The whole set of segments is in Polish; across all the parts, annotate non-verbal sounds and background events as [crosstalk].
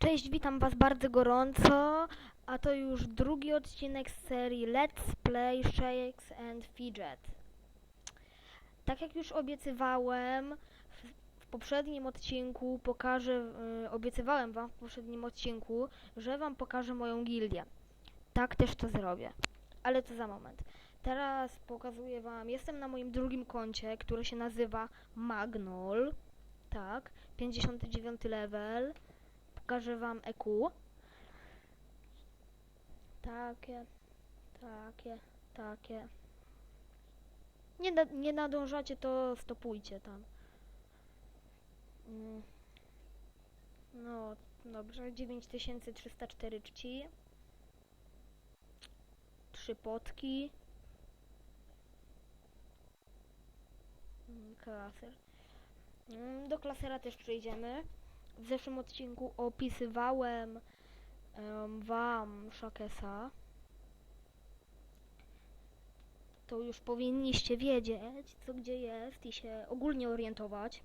Cześć, witam Was bardzo gorąco, a to już drugi odcinek z serii Let's Play Shakes and Fidget. Tak jak już obiecywałem w, w poprzednim odcinku, pokażę, y, obiecywałem Wam w poprzednim odcinku, że Wam pokażę moją gildię. Tak też to zrobię, ale to za moment. Teraz pokazuję Wam, jestem na moim drugim koncie, które się nazywa Magnol. Tak, 59 level. Pokażę wam EQ. Takie, takie, takie. Nie, na, nie nadążacie, to stopujcie tam. Mm. No, dobrze, 9304 czci. Trzy potki. Mm, Klaser. Mm, Do klasera też przejdziemy. W zeszłym odcinku opisywałem em, wam Shakesa. To już powinniście wiedzieć, co gdzie jest i się ogólnie orientować.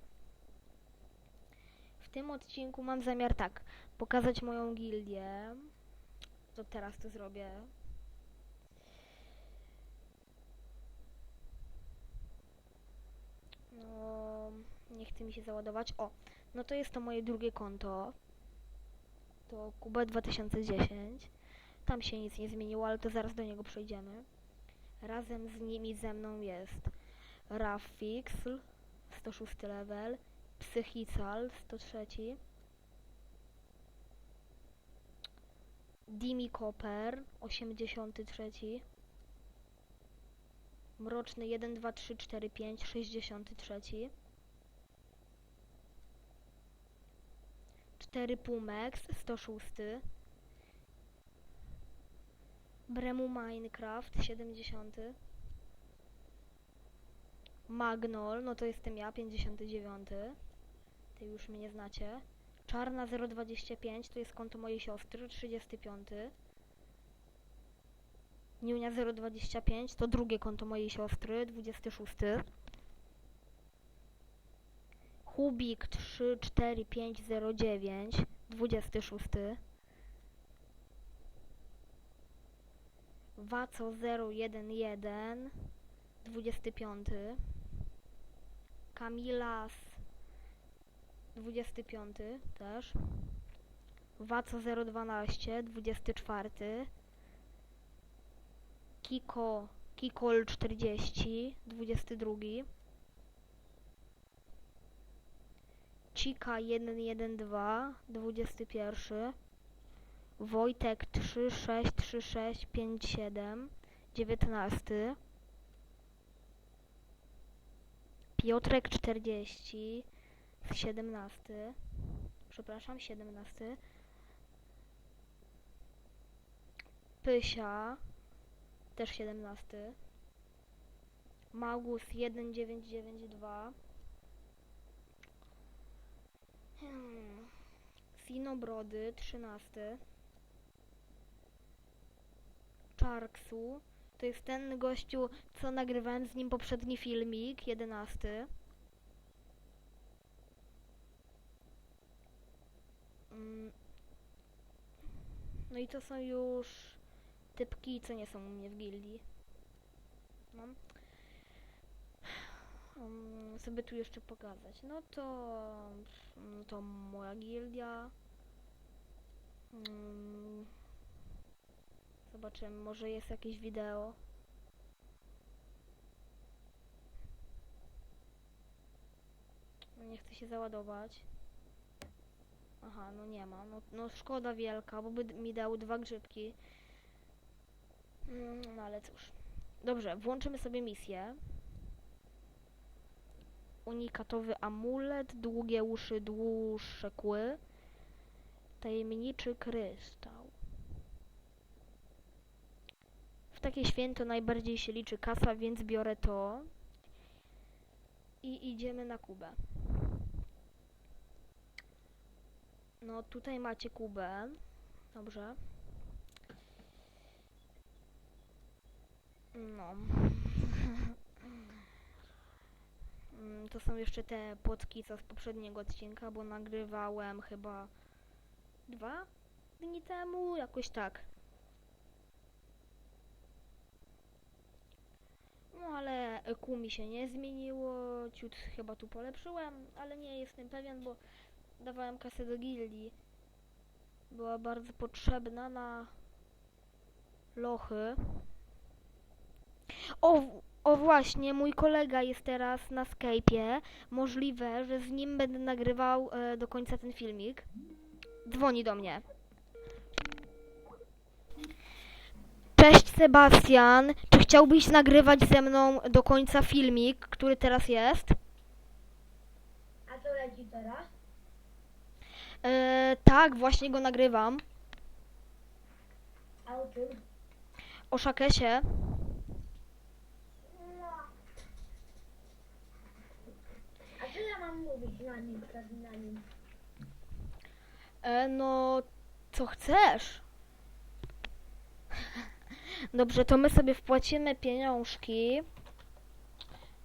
W tym odcinku mam zamiar tak, pokazać moją gildię. To teraz to zrobię. No, nie chce mi się załadować. O, no to jest to moje drugie konto. To Kuba 2010. Tam się nic nie zmieniło, ale to zaraz do niego przejdziemy. Razem z nimi ze mną jest Raffixl 106 level, Psychical 103, Dimi Copper 83, Mroczny 1, 2, 3, 4, 5 63 4 Pumex 106 Bremu Minecraft 70 Magnol, no to jestem ja 59 Ty już mnie znacie. Czarna 025 to jest konto mojej siostry 35 Niunia 025 to drugie konto mojej siostry 26 Hubik 34509 26 Waco 011 25 Kamilas 25 też. Waco 012 24 Kiko Kikol 40 22 Cika 112 21 Wojtek 363657 19 Piotrek 40 17 Przepraszam, 17 Pysia też 17 Magus 1992 Hmm. Sinobrody 13 Czarksu to jest ten gościu, co nagrywałem z nim poprzedni filmik 11 Mm. No i to są już typki, co nie są u mnie w gildii. No. Um, sobie tu jeszcze pokazać. No to, no to moja gildia. Mm. Zobaczymy, może jest jakieś wideo. No nie chce się załadować. Aha, no nie ma. No, no szkoda wielka, bo by mi dał dwa grzybki. Mm, No ale cóż. Dobrze, włączymy sobie misję. Unikatowy amulet, długie uszy, dłuższe kły. Tajemniczy kryształ. W takie święto najbardziej się liczy kasa, więc biorę to. I idziemy na Kubę. No tutaj macie Kubę. Dobrze. No. To są jeszcze te płotki co z poprzedniego odcinka, bo nagrywałem chyba dwa dni temu, jakoś tak. No ale kół mi się nie zmieniło, ciut chyba tu polepszyłem, ale nie jestem pewien, bo dawałem kasę do gildii. Była bardzo potrzebna na lochy. O, o właśnie, mój kolega jest teraz na Skype'ie. Możliwe, że z nim będę nagrywał e, do końca ten filmik. Dzwoni do mnie. Cześć Sebastian, czy chciałbyś nagrywać ze mną do końca filmik, który teraz jest? A co leci teraz? E, tak, właśnie go nagrywam. A o czym? O Szakesie. No. A co ja mam mówić na nim, przed na nim? E, no, co chcesz? [laughs] Dobrze, to my sobie wpłacimy pieniążki,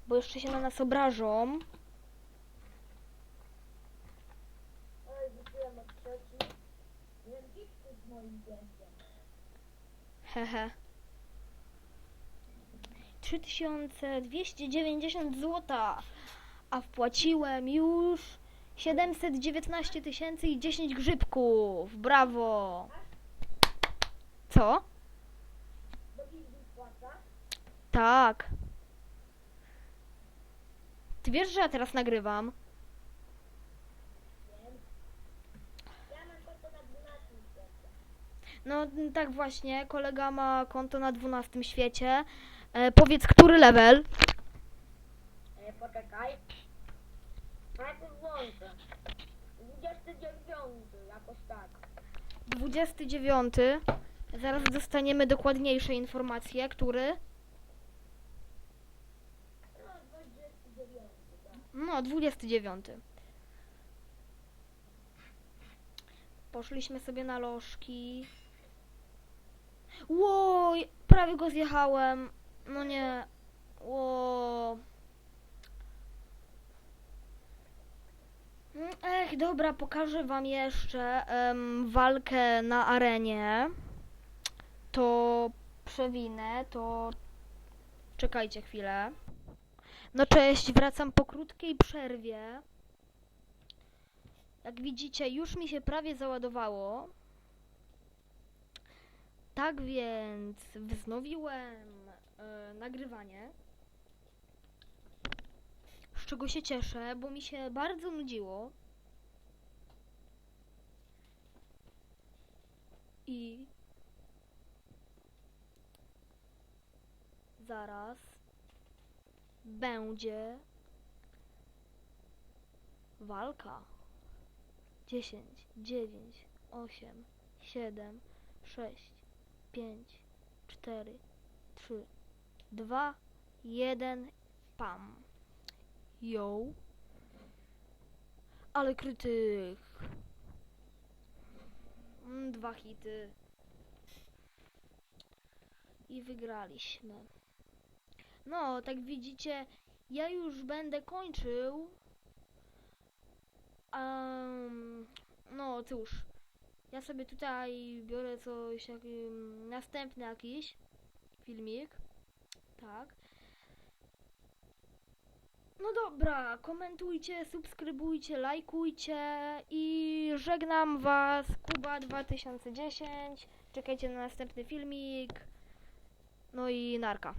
bo jeszcze się na nas obrażą. Oj, wróciłem od cioci. Rękiczki z moim dzieckiem. Hehe. 3290 zł, a wpłaciłem już 719 tysięcy i 10 grzybków. Brawo! Co? Tak. Ty wiesz, że ja teraz nagrywam? Wiem. Ja mam konto na 12 świecie. No tak właśnie, kolega ma konto na 12 świecie. E, powiedz, który level? Poczekaj. Najpierw włączę. 29, jakoś tak. 29. Zaraz dostaniemy dokładniejsze informacje, który? No, 29, tak. No, 29. Poszliśmy sobie na lożki. Łoj, prawie go zjechałem. No nie. Ło. Ech, dobra, pokażę wam jeszcze walkę na arenie. To przewinę, to czekajcie chwilę. No cześć, wracam po krótkiej przerwie. Jak widzicie, już mi się prawie załadowało. Tak więc wznowiłem e, nagrywanie. Z czego się cieszę, bo mi się bardzo nudziło. I zaraz będzie walka. 10, 9, 8, 7, 6, 5, 4, 3, 2, 1, pam. Yo. Ale krytyk. Mm, Dwa hity. I wygraliśmy. No, tak widzicie, ja już będę kończył. Em, no cóż, ja sobie tutaj biorę coś, jak, następny jakiś filmik. Tak. No dobra, komentujcie, subskrybujcie, lajkujcie i żegnam was Kuba 2010. Czekajcie na następny filmik. No i narka.